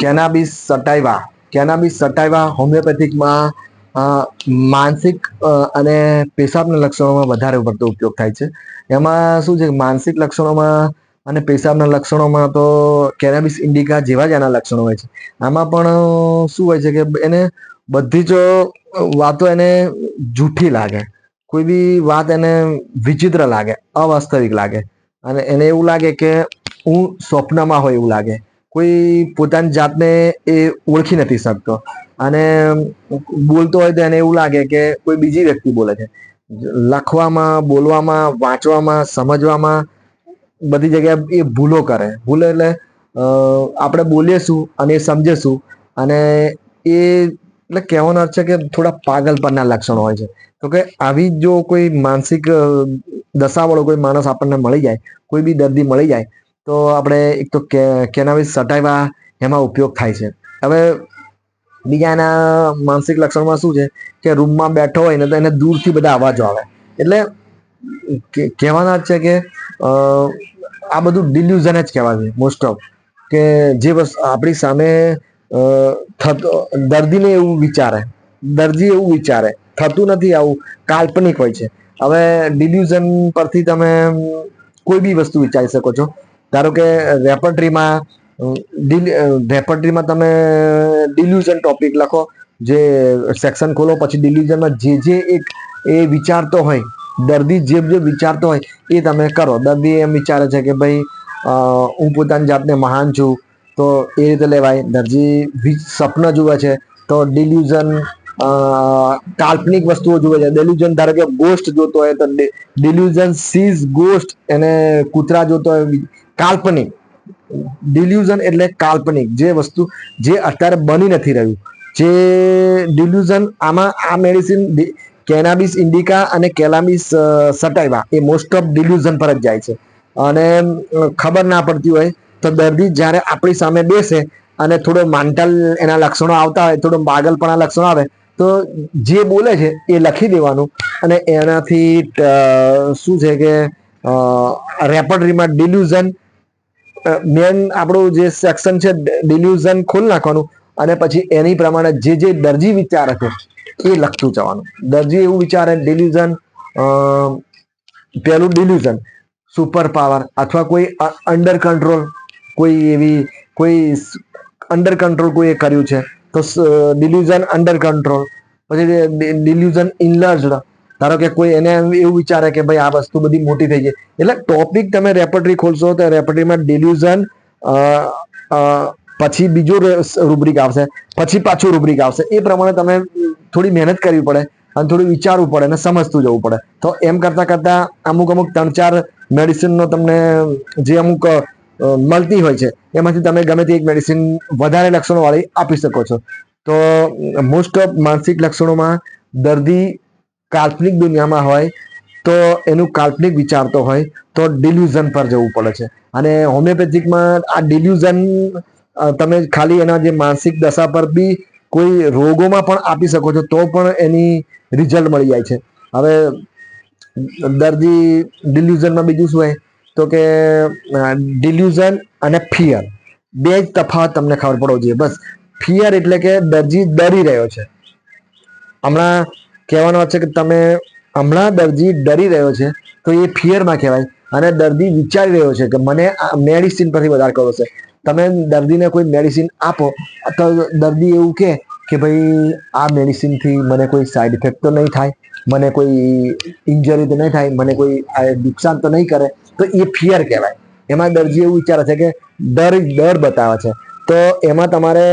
કેનાબિસ સટાઈવા કેનાબિસ સટાઈવા હોમિયોપેથિકમાં માનસિક અને પેશાબના લક્ષણોમાં વધારે પડતો ઉપયોગ થાય છે. એમાં શું છે માનસિક લક્ષણોમાં અને પેશાબના લક્ષણોમાં તો કેનાબિસ ઇન્ડિકા જેવા જ એના લક્ષણો હોય છે. આમાં પણ શું હોય છે કે એને બધી જ વાતો એને જૂઠી લાગે. કોઈ બી વાત એને વિચિત્ર લાગે, અવાસ્તવિક લાગે. અને એને એવું લાગે કે હું સ્વપ્નમાં હોય એવું લાગે. કોઈ પોતાની જાતને એ ઓળખી નથી શકતો. અને બોલતો હોય તો એને એવું લાગે કે કોઈ બીજી વ્યક્તિ બોલે છે. લખવામાં, બોલવામાં, વાંચવામાં, સમજવામાં બધી જગ્યાએ એ ભૂલો કરે. ભૂલો એટલે આપણે બોલીએ શું અને એ સમજે શું અને એ એટલે કહેવાનો અર્થ છે કે થોડા પાગલપણના લક્ષણો હોય છે. તો કે આવી જો કોઈ માનસિક દશાવાળો કોઈ માણસ આપણને મળી જાય, કોઈ બી દર્દી મળી જાય તો આપણે એક તો કે કેનાબિસ સટાઈવા એમાં ઉપયોગ થાય છે. હવે બીજા એના માનસિક લક્ષણમાં શું છે કે રૂમમાં બેઠો હોય ને તો એને દૂરથી બધા અવાજો આવે. એટલે કહેવાના જ છે કે આ બધું ડિલ્યુઝન જ કહેવાય છે મોસ્ટ ઓફ કે જે વસ્તુ, આપણી સામે થતો, દર્દીને એવું વિચારે, દર્દી એવું વિચારે, થતું નથી આવું, કાલ્પનિક હોય છે. હવે ડિલ્યુઝન પરથી તમે કોઈ બી વસ્તુ વિચારી શકો છો. ધારો કે રેપર્ટરીમાં રેપર્ટરીમાં તમે ડિલ્યુઝન ટોપિક લખો, જે સેક્શન ખોલો, પછી ડિલ્યુઝનમાં જે જે એક, એ વિચારતો હોય, દર્દી જે જે વિચારતો હોય, એ તમે કરો. દર્દી એમ વિચારે છે કે ભાઈ હું પોતાની જાતને મહાન છું, તો એ રીતે લેવાય. દર્દી સ્વપ્ન જુએ છે, તો ડિલ્યુઝન કાલ્પનિક વસ્તુઓ જુએ છે. ડિલ્યુઝન ધારો કે ગોસ્ટ જોતો હોય, તો ડિલ્યુઝન સીઝ ગોસ્ટ એને કૂતરા જોતો હોય કાલ્પનિક ડિલ્યુઝન એટલે કાલ્પનિક. જે વસ્તુ જે અત્યારે બની નથી રહ્યું. જે ડિલ્યુઝન આમાં આ મેડિસિન કેનાબિસ ઇન્ડિકા અને કેલામિસ સટાઈવા એ મોસ્ટ ઓફ ડિલ્યુઝન પર જ જાય છે. અને ખબર ના પડતી હોય તો દર્દી જ્યારે આપણી સામે બેસે અને થોડો માન્ટલ એના લક્ષણો આવતા હોય, થોડો પાગલપણા લક્ષણો આવે, તો જે બોલે છે એ લખી દેવાનું. અને એનાથી શું છે કે રેપર્ટરીમાં ડિલ્યુઝન મેન આપણું જે સેક્શન છે ડિલ્યુઝન ખોલી નાખવાનું અને પછી એની પ્રમાણે જે જે દરજી વિચારે છે, એ લખતું જવાનું. દરજી એવું વિચારે ડિલ્યુઝન પેલું ડિલ્યુઝન સુપર પાવર અથવા કોઈ અંડર કંટ્રોલ કોઈ એવી, કોઈ અંડર કંટ્રોલ કોઈએ કર્યું છે, તો ડિલ્યુઝન અંડર કંટ્રોલ પછી ડિલ્યુઝન ઇનલર્જડ ધારો કે કોઈ એને એવું વિચારે કે ભાઈ આ વસ્તુ બધી મોટી થઈ ગઈ. એટલે ટોપિક તમે રેપર્ટરી ખોલશો તો રેપર્ટરીમાં ડિલ્યુઝન પછી બીજો રૂબ્રિક આવશે, પછી પાછું રૂબ્રિક આવશે. એ પ્રમાણે તમે થોડી મહેનત કરવી પડે અને થોડું વિચારવું પડે અને સમજતું જવું પડે. તો એમ કરતાં કરતાં અમુક અમુક ત્રણ ચાર મેડિસિનનો તમને, જે અમુક મળતી હોય છે, એમાંથી તમે ગમે તે એક મેડિસિન વધારે લક્ષણોવાળી આપી શકો છો. તો મોસ્ટ ઓફ માનસિક લક્ષણોમાં દર્દી કાલ્પનિક દુનિયામાં હોય તો એનું કાલ્પનિક વિચારતો હોય તો ડિલ્યુઝન પર જવું પડે છે. અને હોમિયોપેથિકમાં આ ડિલ્યુઝન તમે ખાલી એના જે માનસિક દશા પર બી કોઈ રોગોમાં પણ આપી શકો છો તો પણ એની રિઝલ્ટ મળી જાય છે. હવે દર્દી ડિલ્યુઝનમાં બીજું શું હોય? તો કે ડિલ્યુઝન અને ફિયર બે જ તફાવત તમને ખબર પડવો જોઈએ. બસ ફિયર એટલે કે દર્દી ડરી રહ્યો છે. હમણાં કહેવાનો છે કે તમે હમણાં દર્દી ડરી રહ્યો છે, તો એ ફિયરમાં કહેવાય. અને દર્દી વિચારી રહ્યો છે કે મને મેડિસિન પરથી વધારે કરવો છે. તમે દર્દીને કોઈ મેડિસિન આપો, તો દર્દી એવું કહે કે ભાઈ, આ મેડિસિનથી મને કોઈ સાઈડ ઇફેક્ટ તો નહીં થાય, મને કોઈ ઇન્જરી તો નહીં થાય, મને કોઈ નુકસાન તો નહીં કરે, તો એ ફિયર કહેવાય. એમાં દર્દી એવું વિચારે છે કે ડર ડર બતાવે છે. તો એમાં તમારે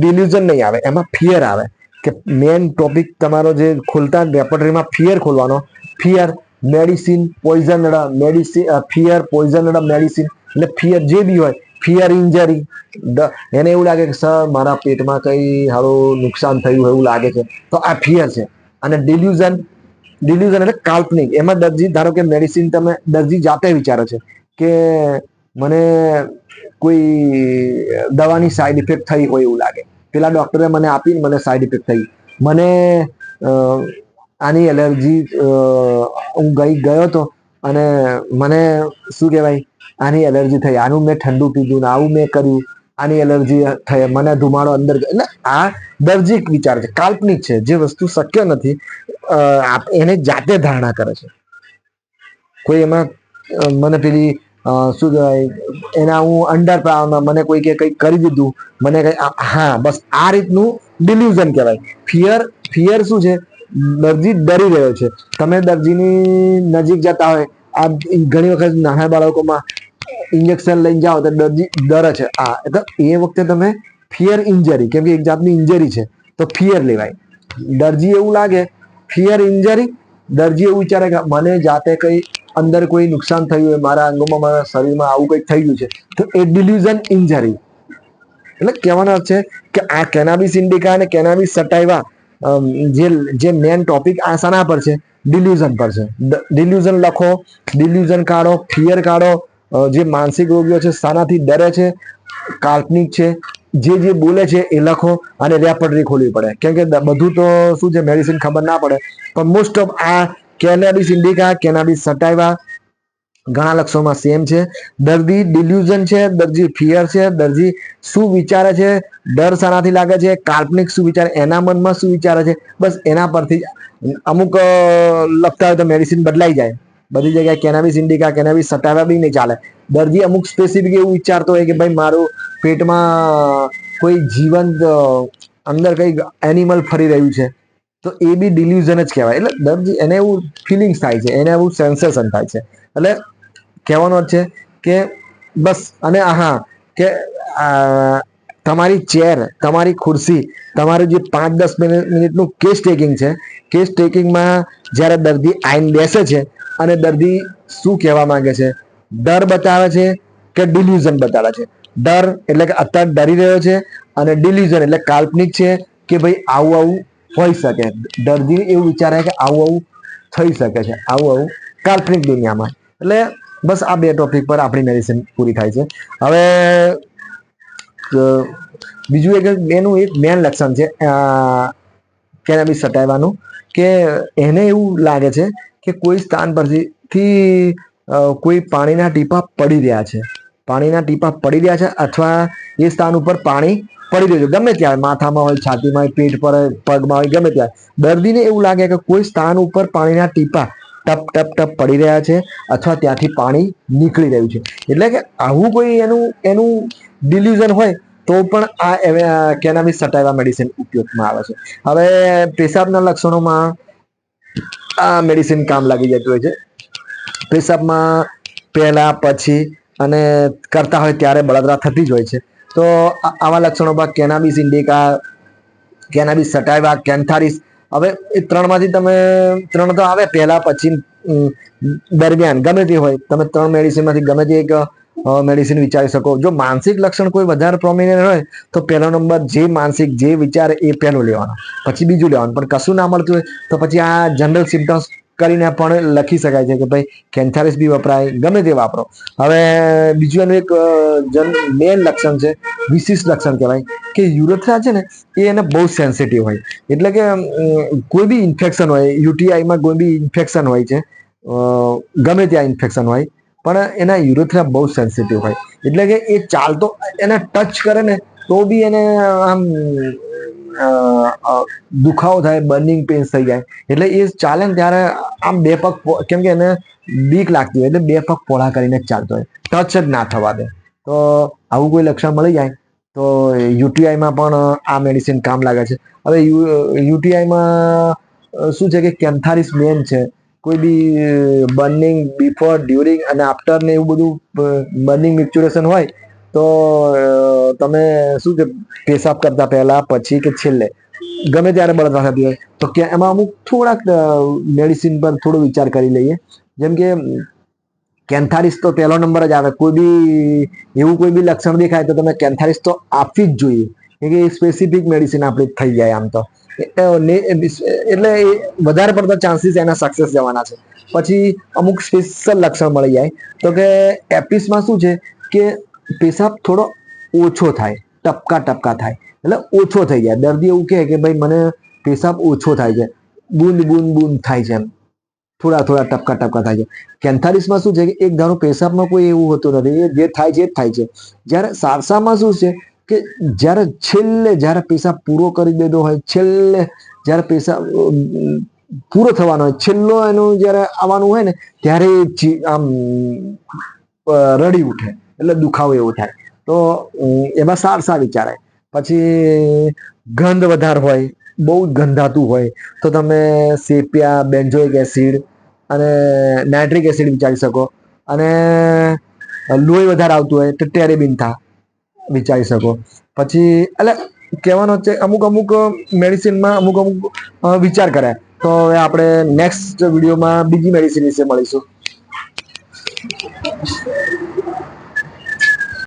ડિલ્યુઝન નહીં આવે, એમાં ફિયર આવે. કે મેઇન ટોપિક તમારો જે ખોલતા રેપર્ટરીમાં ફિયર ખોલવાનો. Fear medicine poison medicine fear poison medicine એટલે ફિયર જે બી હોય ફિયર ઇન્જરી એને એવું લાગે કે, સર, મારા પેટમાં કંઈ હારું નુકસાન થયું એવું લાગે છે. તો આ ફિયર છે. અને ડિલ્યુઝન ડિલ્યુઝન એટલે કાલ્પનિક. એમાં દર્દી ધારો કે મેડિસિન તમે દર્દી જાતે વિચારે છે કે મને કોઈ દવાની સાઈડ ઇફેક્ટ થઈ હોય એવું લાગે. પેલા ડોક્ટરે મને આપીને મને સાઈડ ઇફેક્ટ થઈ. મને આની એલર્જી હું ગઈ, ગયો તો અને મને શું કહેવાય, આની એલર્જી થઈ. આનું મેં ઠંડુ પીધું ને આવું મેં કર્યું. આની એલર્જી થઈ. મને ધુમાડો અંદર. એટલે આ દર્જીક વિચાર છે. કાલ્પનિક છે. જે વસ્તુ શક્ય નથી એને જાતે ધારણા કરે છે. કોઈ એમાં મને પેલી શું કહેવાય, એના હું અંડર મને કોઈ કે કંઈક કરી દીધું, મને કઈ હા, બસ આ રીતનું ડિલ્યુઝન કહેવાય. ફિયર ફિયર શું છે? દરજી ડરી રહ્યો છે. તમે દરજીની નજીક જતા હોય, આ ઘણી વખત નાના બાળકોમાં ઇન્જેક્શન લઈને જાઓ તો દર્દી ડરે છે. આ, એટલે એ વખતે તમે ફિયર ઇન્જરી કેમ કે એક જાતની ઇન્જરી છે, તો ફિયર લેવાય. દરજી એવું લાગે ફિયર ઇન્જરી દરજી એવું વિચારે કે મને જાતે કઈ અંદર કોઈ નુકસાન થયું હોય, મારા અંગોમાં, મારા શરીરમાં આવું કંઈક થઈ ગયું છે, તો એ ડિલ્યુઝન ઇન્જરી એટલે કહેવાનો છે કે આ કેનાબિસ ઇન્ડિકા અને કેનાબિસ સટાઈવા જે જે મેન ટોપિક આ શાના પર છે ડિલ્યુઝન પર છે. ડિલ્યુઝન લખો ડિલ્યુઝન કાઢો ફિયર કાઢો જે માનસિક રોગીઓ છે, શાનાથી ડરે છે, કાલ્પનિક છે, જે જે બોલે છે એ લખો અને રેપટરી ખોલવી પડે. કેમ કે બધું તો શું છે મેડિસિન ખબર ના પડે, પણ મોસ્ટ ઓફ આ કેનાબિસ ઇન્ડિકા કેનાબિસ સટાઈવા ઘણા લક્ષણોમાં સેમ છે. દર્દી ડિલ્યુઝન છે, દર્દી ફિયર છે, દર્દી શું વિચારે છે, ડર શાનાથી લાગે છે, કાલ્પનિક શું વિચારે, એના મનમાં શું વિચારે છે, બસ એના પરથી અમુક લખતા હોય તો મેડિસિન બદલાઈ જાય. બધી જગ્યાએ કેનાબિસ ઇન્ડિકા કેનાબિસ સટાવા બી નહીં ચાલે. દર્દી અમુક સ્પેસિફિક એવું વિચારતો હોય કે ભાઈ મારું પેટમાં કોઈ જીવંત અંદર કંઈક એનિમલ ફરી રહ્યું છે. તો એ બી ડિલ્યુઝન જ કહેવાય. એટલે દર્દી એને એવું ફિલિંગ્સ થાય છે, એને એવું સેન્સેશન થાય છે. એટલે કહેવાનો છે કે બસ, અને હા, કે તમારી ચેર તમારી ખુરશી, તમારું જે પાંચ દસ મિનિટ મિનિટનું કેસ ટેકિંગ છે કેસ ટેકિંગમાં જ્યારે દર્દી આઈન બેસે છે, અને દર્દી શું કહેવા માંગે છે? ડર બતાવે છે કે ડિલ્યુઝન બતાવે છે? ડર એટલે કે અત્યારે ડરી રહ્યો છે, અને ડિલ્યુઝન એટલે કાલ્પનિક છે કે ભાઈ આવું આવું હોઈ શકે. દર્દી એવું વિચારે કે આવું આવું થઈ શકે છે. આવું આવું કાલ્પનિક દુનિયામાં. એટલે બસ આ બે ટોપિક પર આપણી મેડિસિન પૂરી થાય છે. હવે બીજું એક એનું એક મેન લક્ષણ છે કેનાબિસ સટાવવાનું, કે એને એવું લાગે છે કે કોઈ સ્થાન પરથી કોઈ પાણીના ટીપા પડી રહ્યા છે. પાણીના ટીપા પડી રહ્યા છે અથવા એ સ્થાન ઉપર પાણી પડી છે ગમે ત્યાં માથામાં હોય, છાતીમાં હોય, પેટ પર હોય, પગમાં હોય, ગમે ત્યાં દર્દીને એવું લાગે કે કોઈ સ્થાન ઉપર પાણીના ટીપા ટપ ટપ ટપ પડી રહ્યા છે અથવા ત્યાંથી પાણી નીકળી રહ્યું છે. એટલે કે આવું કોઈ એનું એનું ડિલ્યુઝન હોય તો પણ આ કેનાબિસ સટાવા મેડિસિન ઉપયોગમાં આવે છે. હવે પેશાબના લક્ષણોમાં આ મેડિસિન કામ લાગી જતું હોય છે. પેશાબમાં પહેલા, પછી અને કરતા હોય ત્યારે બળતરા થતી જ હોય છે. તો આવા લક્ષણોમાં કેનાબિસ ઇન્ડિકા કેનાબિસ સટાઈવા કેન્થારિસ હવે એ ત્રણમાંથી તમે, ત્રણ તો આવે પહેલા, પછી દરમિયાન. ગમે તે હોય. તમે ત્રણ મેડિસિનમાંથી ગમે તે એક મેડિસિન વિચારી શકો. જો માનસિક લક્ષણ કોઈ વધારે પ્રોમિનેન્ટ હોય, તો પહેલો નંબર જે માનસિક જે વિચારે એ પહેલું લેવાનો. પછી બીજું લેવાનું. પણ કશું ના મળતું હોય, તો પછી આ જનરલ સિમ્ટમ્સ કરીને પણ લખી શકાય છે કે ભાઈ કેન્થારિસ બી વપરાય, ગમે તે વાપરો. હવે બીજું એનું એક જન મેન લક્ષણ છે, વિશિષ્ટ લક્ષણ કહેવાય કે યુરેથ્રા છે ને, એ એને બહુ સેન્સિટિવ હોય. એટલે કે કોઈ બી ઇન્ફેક્શન હોય, યુટીઆઈમાં કોઈ બી ઇન્ફેક્શન હોય છે ગમે ત્યાં ઇન્ફેક્શન હોય, પણ એના યુરેથ્રા બહુ સેન્સિટિવ હોય. એટલે કે એ ચાલતો, એને ટચ કરે ને, તો બી એને, આમ દુખાવો થાય બર્નિંગ પેન્સ થઈ જાય. એટલે એ ચાલે ને ત્યારે આમ બે પગ કેમ કે એને બીક લાગતી હોય, એટલે બે પગ પોળા કરીને જ ચાલતો હોય. ટચ જ ના થવા દે. તો આવું કોઈ લક્ષણ મળી જાય, તો યુટીઆઈમાં પણ આ મેડિસિન કામ લાગે છે. હવે યુટીઆઈમાં શું છે કે કેન્થારિસ મેન છે. કોઈ બી બર્નિંગ બિફોર ડ્યુરિંગ અને આફ્ટર ને એવું બધું બર્નિંગ મિક્ચુરેશન હોય તો તમે શું છે પેશાબ કરતા પહેલા, પછી કે છેલ્લે? ગમે ત્યારે બળતરા થતી હોય તો કે એમાં અમુક થોડાક મેડિસિન પર થોડો વિચાર કરી લઈએ. જેમ કે, કેન્થારિસ તો પહેલો નંબર જ આવે. કોઈ બી, એવું કોઈ બી લક્ષણ દેખાય તો તમે કેન્થારિસ તો આપવી જ જોઈએ. કે એ સ્પેસિફિક મેડિસિન આપણી થઈ જાય આમ તો. એટલે વધારે પડતા ચાન્સીસ એના સક્સેસ જવાના છે. પછી અમુક સ્પેશિયલ લક્ષણ મળી જાય. તો કે એપિસમાં શું છે કે પેશાબ થોડો ઓછો થાય, ટપકા ટપકા થાય, એટલે ઓછો થઈ જાય. દર્દી એવું કહે કે ભાઈ, મને પેશાબ ઓછો થાય છે. બૂંદ બૂંદ બૂંદ થાય છે એમ. થોડા થોડા ટપકા ટપકા થાય છે. કેન્થાલિસમાં શું છે કે એક ધારો પેશાબમાં કોઈ એવું હોતું નથી. એ જે થાય છે એ જ થાય છે. જ્યારે સારસામાં શું છે કે જ્યારે છેલ્લે જ્યારે પેશાબ પૂરો કરી દેતો હોય, છેલ્લે જ્યારે પેશાબ પૂરો થવાનો હોય, છેલ્લો એનું જ્યારે આવવાનું હોય ને, ત્યારે આમ રડી ઉઠે. એટલે દુખાવો એવો થાય. તો એમાં સારસા વિચારાય પછી ગંધ વધારે હોય, બહુ ગંધાતું હોય, તો તમે સેપિયા, બેન્ઝોઇક એસિડ અને નાઇટ્રિક એસિડ વિચારી શકો. અને લોહી વધારે આવતું હોય, તો ટેરેબિન્થા વિચારી શકો. પછી, એટલે કહેવાનો છે, અમુક અમુક મેડિસિનમાં અમુક અમુક વિચાર કરે. તો હવે આપણે નેક્સ્ટ વિડીયોમાં બીજી મેડિસિન વિશે મળીશું.